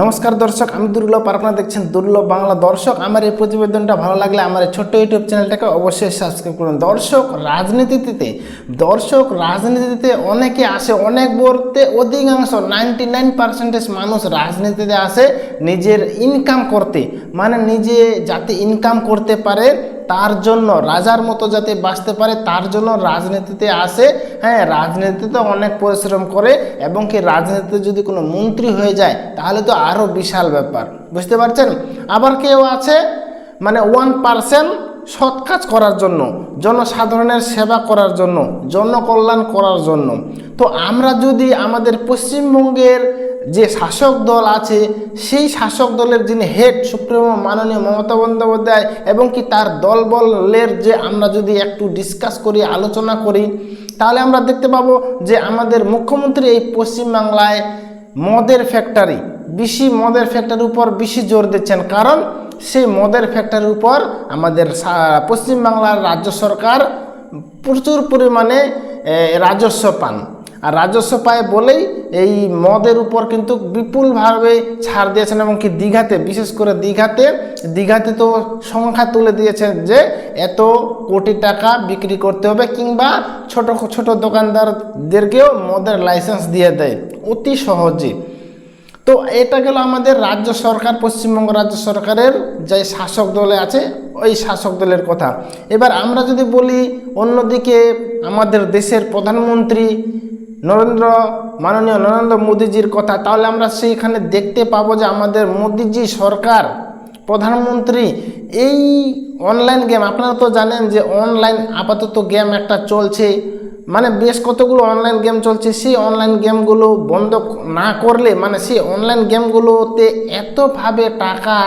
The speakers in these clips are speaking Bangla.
নমস্কার দর্শক, আমি দুর্লভ আর আপনারা দেখছেন দুর্লভ বাংলা। দর্শক, আমার এই প্রতিবেদনটা ভালো লাগলে আমার এই ছোট্ট ইউটিউব চ্যানেলটাকে অবশ্যই সাবস্ক্রাইব করুন। দর্শক, রাজনীতিতে দর্শক, রাজনীতিতে অনেকে আসে, অনেক বলতে অধিকাংশ নাইনটি নাইন পার্সেন্টেজ মানুষ রাজনীতিতে আসে। নিজের ইনকাম করতে মানে নিজে যাতে ইনকাম করতে পারে, তার জন্য, রাজার মতো যাতে বাঁচতে পারে, তার জন্য রাজনীতিতে আসে। হ্যাঁ রাজনীতিতে অনেক পরিশ্রম করে, এবং কি রাজনীতিতে যদি কোনো মন্ত্রী হয়ে যায়, তাহলে তো আরও বিশাল ব্যাপার। বুঝতে পারছেন? আবার কেউ আছে মানে ওয়ান পার্সেন্ট সৎ কাজ করার জন্য, জনসাধারণের সেবা করার জন্য, জনকল্যাণ করার জন্য। তো আমরা যদি আমাদের পশ্চিমবঙ্গের যে শাসক দল আছে, সেই শাসক দলের যিনি হেড সুপ্রিমো মাননীয় মমতা বন্দ্যোপাধ্যায় এবং কি তার দল বলের যে আমরা যদি একটু ডিসকাস করি, আলোচনা করি, তাহলে আমরা দেখতে পাবো যে আমাদের মুখ্যমন্ত্রী এই পশ্চিমবাংলায় মদের ফ্যাক্টরি বেশি মদের ফ্যাক্টরির উপর বেশি জোর দিচ্ছেন। কারণ সেই মদের ফ্যাক্টরির উপর আমাদের পশ্চিমবাংলার রাজ্য সরকার প্রচুর পরিমাণে রাজস্ব পান। আর রাজস্ব পায় বলেই এই মদের উপর কিন্তু বিপুলভাবে ছাড় দিয়েছেন এবং কি দীঘাতে, বিশেষ করে দীঘাতে দীঘাতে তো সংখ্যা তুলে দিয়েছেন যে এত কোটি টাকা বিক্রি করতে হবে কিংবা ছোট ছোট দোকানদারদেরকেও মদের লাইসেন্স দিয়ে দেয়, অতি সহজে। তো এটা গেল আমাদের রাজ্য সরকার, পশ্চিমবঙ্গ রাজ্য সরকারের যে শাসক দলে আছে, ওই শাসক দলের কথা। এবার আমরা যদি বলি অন্যদিকে আমাদের দেশের প্রধানমন্ত্রী নরেন্দ্র, মাননীয় নরেন্দ্র মোদীজির কথা। তাহলে আমরা সেইখানে দেখতে পাবো যে আমাদের মোদীজি সরকার, প্রধানমন্ত্রী, এই অনলাইন গেম আপনারা তো জানেন যে অনলাইন আপাতত গেম একটা চলছে। মানে বেশ কতগুলো অনলাইন গেম চলছে, সেই অনলাইন গেমগুলো বন্ধ না করলে মানে সেই অনলাইন গেমগুলোতে এতভাবে টাকা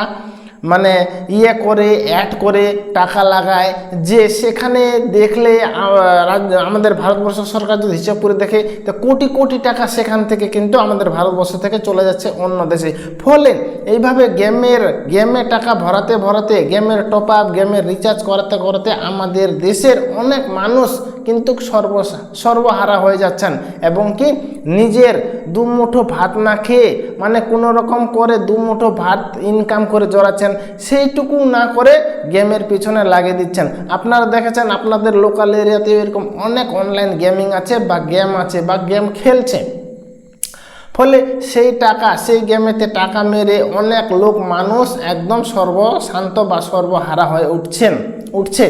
মানে ইয়ে করে অ্যাড করে টাকা লাগায়। যে সেখানে দেখলে আমাদের ভারতবর্ষ সরকার যদি হিসাব করে দেখে, তো কোটি কোটি টাকা সেখান থেকে কিন্তু আমাদের ভারতবর্ষ থেকে চলে যাচ্ছে অন্য দেশে। ফলে এইভাবে গেমের, গেমে টাকা ভরাতে ভরাতে, গেমের টপ আপ গেমের রিচার্জ করাতে করাতে আমাদের দেশের অনেক মানুষ কিন্তু সর্ব সর্বহারা হয়ে যাচ্ছেন। এবং কি নিজের দু মুঠো ভাত না খেয়ে মানে কোনো রকম করে দু মুঠো ভাত ইনকাম করে জড়াচ্ছেন, সেইটুকু না করে গেমের পিছনে লাগিয়ে দিচ্ছেন। আপনারা দেখেছেন আপনাদের লোকাল এরিয়াতে এরকম অনেক অনলাইন গেমিং আছে বা গেম আছে বা গেম খেলছে। ফলে সেই টাকা, সেই গেমেতে টাকা মেরে অনেক লোক, মানুষ একদম সর্বশান্ত বা সর্বহারা হয়ে উঠছেন, উঠছে।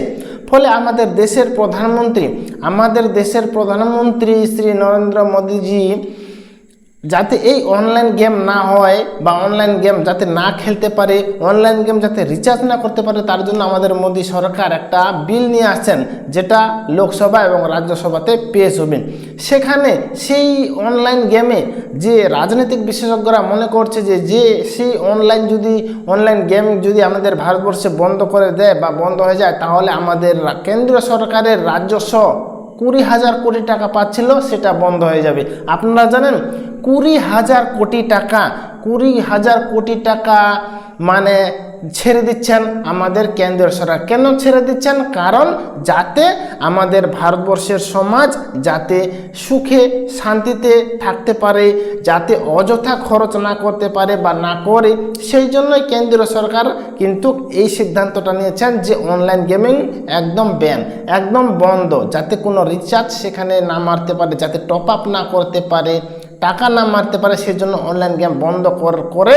ফলে আমাদের দেশের প্রধানমন্ত্রী আমাদের দেশের প্রধানমন্ত্রী শ্রী নরেন্দ্র মোদীজি যাতে এই অনলাইন গেম না হয় বা অনলাইন গেম যাতে না খেলতে পারে অনলাইন গেম যাতে রিচার্জ না করতে পারে, তার জন্য আমাদের মোদী সরকার একটা বিল নিয়ে আসছেন, যেটা লোকসভা এবং রাজ্যসভাতে পেশ হবে সেখানে সেই অনলাইন গেমে যে রাজনৈতিক বিশেষজ্ঞরা মনে করছে যে যে সেই অনলাইন যদি অনলাইন গেম যদি আমাদের ভারতবর্ষে বন্ধ করে দেয় বা বন্ধ হয়ে যায়, তাহলে আমাদের কেন্দ্রীয় সরকারের রাজস্ব কুড়ি হাজার কোটি টাকা পাচ্ছিল, সেটা বন্ধ হয়ে যাবে। আপনারা জানেন, কুড়ি হাজার কোটি টাকা, কুড়ি হাজার কোটি টাকা মানে ছেড়ে দিচ্ছেন আমাদের কেন্দ্রীয় সরকার। কেন ছেড়ে দিচ্ছেন? কারণ যাতে আমাদের ভারতবর্ষের সমাজ যাতে সুখে, শান্তিতে থাকতে পারে, যাতে অযথা খরচ না করতে পারে বা না করে, সেই জন্যই কেন্দ্রীয় সরকার কিন্তু এই সিদ্ধান্তটা নিয়েছেন যে অনলাইন গেমিং একদম ব্যান একদম বন্ধ, যাতে কোনো রিচার্জ সেখানে না মারতে পারে, যাতে টপ আপ না করতে পারে। টাকা না মারতে পারে, সেজন্য অনলাইন গেম বন্ধ কর-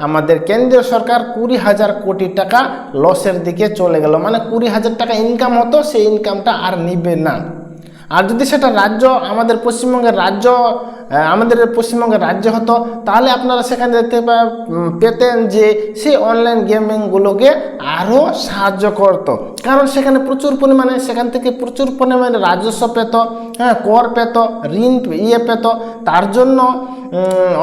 আমাদের কেন্দ্রীয় সরকার কুড়ি হাজার কোটি টাকা লসের দিকে চলে গেল। মানে কুড়ি হাজার টাকা ইনকাম হতো, সেই ইনকামটা আর নিবে না। আর যদি সেটা রাজ্য, আমাদের পশ্চিমবঙ্গের রাজ্য আমাদের পশ্চিমবঙ্গের রাজ্য হতো, তাহলে আপনারা সেখানে দেখতে পেতেন যে সেই অনলাইন গেমিংগুলোকে আরও সাহায্য করত। কারণ সেখানে প্রচুর পরিমাণে, সেখান থেকে প্রচুর পরিমাণে রাজস্ব পেত হ্যাঁ কর পেত, ঋণ ইয়ে পেত। তার জন্য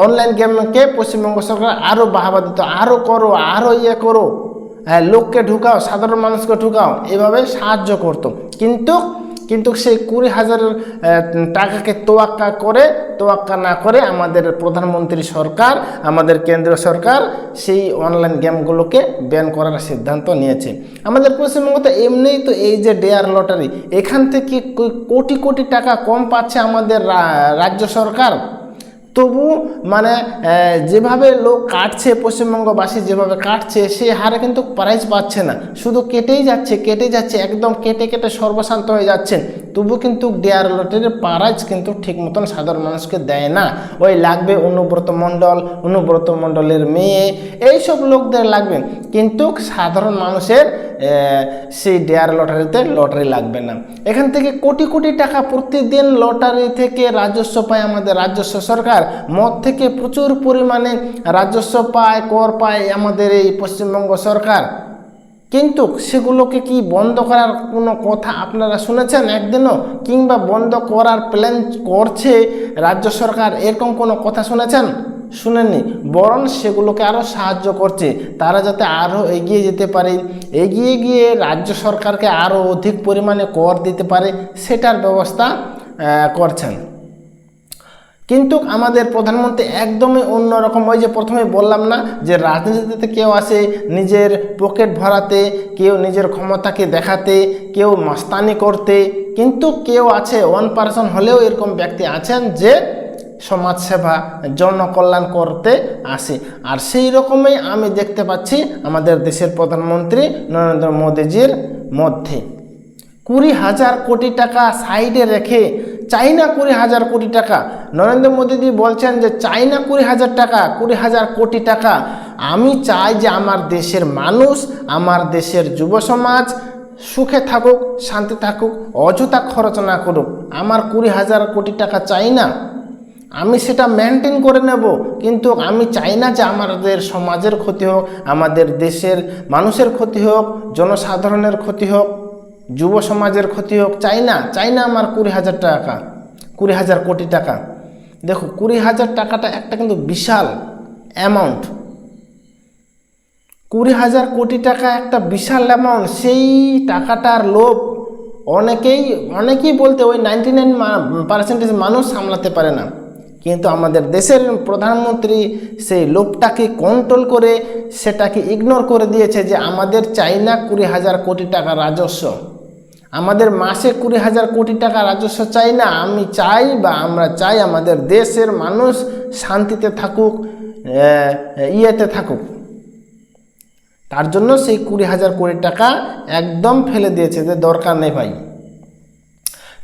অনলাইন গেমকে পশ্চিমবঙ্গ সরকার আরও বাহাবা দিত আরও করো আরও ইয়ে করো। হ্যাঁ লোককে ঢুকাও, সাধারণ মানুষকে ঢুকাও, এভাবে সাহায্য করতো। কিন্তু কিন্তু সেই কুড়ি হাজার টাকাকে তোয়াক্কা করে, তোয়াক্কা না করে আমাদের প্রধানমন্ত্রী সরকার, আমাদের কেন্দ্রীয় সরকার সেই অনলাইন গেমগুলোকে ব্যান করার সিদ্ধান্ত নিয়েছে। আমাদের পশ্চিমবঙ্গতে এমনিই তো এই যে ডেয়ার লটারি এখান থেকে কোটি কোটি টাকা কম পাচ্ছে আমাদের রাজ্য সরকার? তবু মানে যেভাবে লোক কাটছে, পশ্চিমবঙ্গবাসী যেভাবে কাটছে, সে হারে কিন্তু প্রাইজ পাচ্ছে না। শুধু কেটেই যাচ্ছে, কেটে যাচ্ছে, একদম কেটে কেটে সর্বশান্ত হয়ে যাচ্ছেন। তবু কিন্তু ডিআর লটারির প্রাইজ কিন্তু ঠিক মতন সাধারণ মানুষকে দেয় না। ওই লাগবে অনুব্রত মণ্ডল, অনুব্রত মণ্ডলের মেয়ে, এইসব লোকদের লাগবে। কিন্তু সাধারণ মানুষের সেই ডেয়ার লটারিতে লটারি লাগবে না। এখান থেকে কোটি কোটি টাকা প্রতিদিন লটারি থেকে রাজস্ব পায় আমাদের রাজস্ব সরকার। মদ থেকে প্রচুর পরিমাণে রাজস্ব পায়, কর পায় আমাদের এই পশ্চিমবঙ্গ সরকার। কিন্তু সেগুলোকে কি বন্ধ করার কোনো কথা আপনারা শুনেছেন একদিনও? কিংবা বন্ধ করার প্ল্যান করছে রাজ্য সরকার? এরকম কোনো কথা শুনেছেন? শুনেননি। বরং সেগুলোকে আরও সাহায্য করছে। তারা যাতে আরও এগিয়ে যেতে পারে, এগিয়ে গিয়ে রাজ্য সরকারকে আরও অধিক পরিমাণে কর দিতে পারে, সেটার ব্যবস্থা করছেন। কিন্তু আমাদের প্রধানমন্ত্রী একদমই অন্যরকম, ওই যে প্রথমে বললাম না যে রাজনীতিতে কেউ আসে নিজের পকেট ভরাতে, কেউ নিজের ক্ষমতাকে দেখাতে, কেউ মাস্তানি করতে, কিন্তু কেউ আছে ওয়ান পার্সন হলেও এরকম ব্যক্তি আছেন যে সমাজসেবা, জনকল্যাণ করতে আসে। আর সেই রকমই আমি দেখতে পাচ্ছি আমাদের দেশের প্রধানমন্ত্রী নরেন্দ্র মোদীজির মধ্যে। কুড়ি হাজার কোটি টাকা সাইডে রেখে চাইনা কুড়ি হাজার কোটি টাকা। নরেন্দ্র মোদীজি বলছেন যে, চাইনা কুড়ি হাজার টাকা, কুড়ি হাজার কোটি টাকা। আমি চাই যে, আমার দেশের মানুষ, আমার দেশের যুব সমাজ সুখে থাকুক, শান্তি থাকুক, অযথা খরচ না করুক। আমার কুড়ি হাজার কোটি টাকা চাই না। আমি সেটা মেনটেন করে নেব। কিন্তু আমি চাই না যে, আমাদের সমাজের ক্ষতি হোক, আমাদের দেশের মানুষের ক্ষতি হোক, জনসাধারণের ক্ষতি হোক। যুব সমাজের ক্ষতি হোক চাই না চাই না আমার কুড়ি হাজার টাকা, কুড়ি হাজার কোটি টাকা। দেখো, কুড়ি হাজার টাকাটা একটা কিন্তু বিশাল অ্যামাউন্ট কুড়ি হাজার কোটি টাকা একটা বিশাল অ্যামাউন্ট সেই টাকাটার লোভ অনেকেই অনেকেই বলতে ওই নাইনটি নাইন পার্সেন্টেজ মানুষ সামলাতে পারে না। কিন্তু আমাদের দেশের প্রধানমন্ত্রী সেই লোভটাকে কন্ট্রোল করে, সেটাকে ইগনোর করে দিয়েছে যে আমাদের চাই না কুড়ি হাজার কোটি টাকা রাজস্ব। আমাদের মাসে কুড়ি হাজার কোটি টাকা রাজস্ব চাই না, আমি চাই বা আমরা চাই আমাদের দেশের মানুষ শান্তিতে থাকুক ইয়েতে থাকুক। তার জন্য সেই কুড়ি হাজার কোটি টাকা একদম ফেলে দিয়েছে যে দরকার নেই ভাই।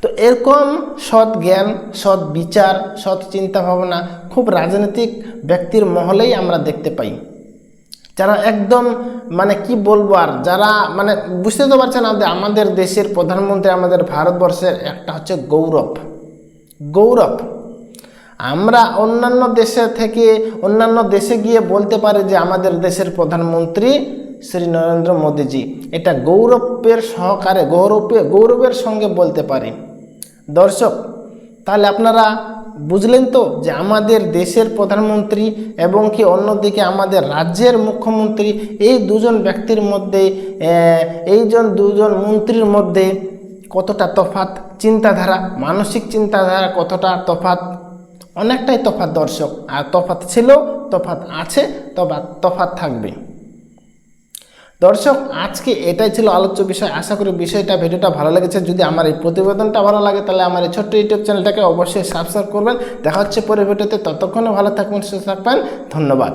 তো এরকম সৎ জ্ঞান, সৎ বিচার, সৎ চিন্তা ভাবনা খুব রাজনৈতিক ব্যক্তির মহলেই আমরা দেখতে পাই। যারা একদম মানে কি বলব আর, যারা মানে বুঝতে তো পারছেন আমাদের আমাদের দেশের প্রধানমন্ত্রী আমাদের ভারতবর্ষের একটা হচ্ছে গৌরব। গৌরব। আমরা অন্যান্য দেশে থেকে, অন্যান্য দেশে গিয়ে বলতে পারি যে আমাদের দেশের প্রধানমন্ত্রী শ্রী নরেন্দ্র মোদীজি। এটা গৌরবের সহকারে, গৌরবে, গৌরবের সঙ্গে বলতে পারি। দর্শক, তাহলে আপনারা বুঝলেন তো যে আমাদের দেশের প্রধানমন্ত্রী এবং কি অন্যদিকে আমাদের রাজ্যের মুখ্যমন্ত্রী, এই দুজন ব্যক্তির মধ্যে এইজন দুজন মন্ত্রীর মধ্যে কতটা তফাত চিন্তাধারা, মানসিক চিন্তাধারা কতটা তফাত অনেকটাই তফাত দর্শক। আর তফাত ছিল তফাত আছে তফাত তফাত থাকবে। দর্শক, আজকে এটাই ছিল আলোচ্য বিষয়। আশা করি বিষয়টা, ভিডিওটা ভালো লেগেছে। যদি আমার এই প্রতিবেদনটা ভালো লাগে, তাহলে আমার এই ছোট্ট ইউটিউব চ্যানেলটাকে অবশ্যই সাবস্ক্রাইব করবেন। দেখা হচ্ছে পরে ভিডিওতে। ততক্ষণে ভালো থাকবেন, সুস্থ থাকবেন। ধন্যবাদ।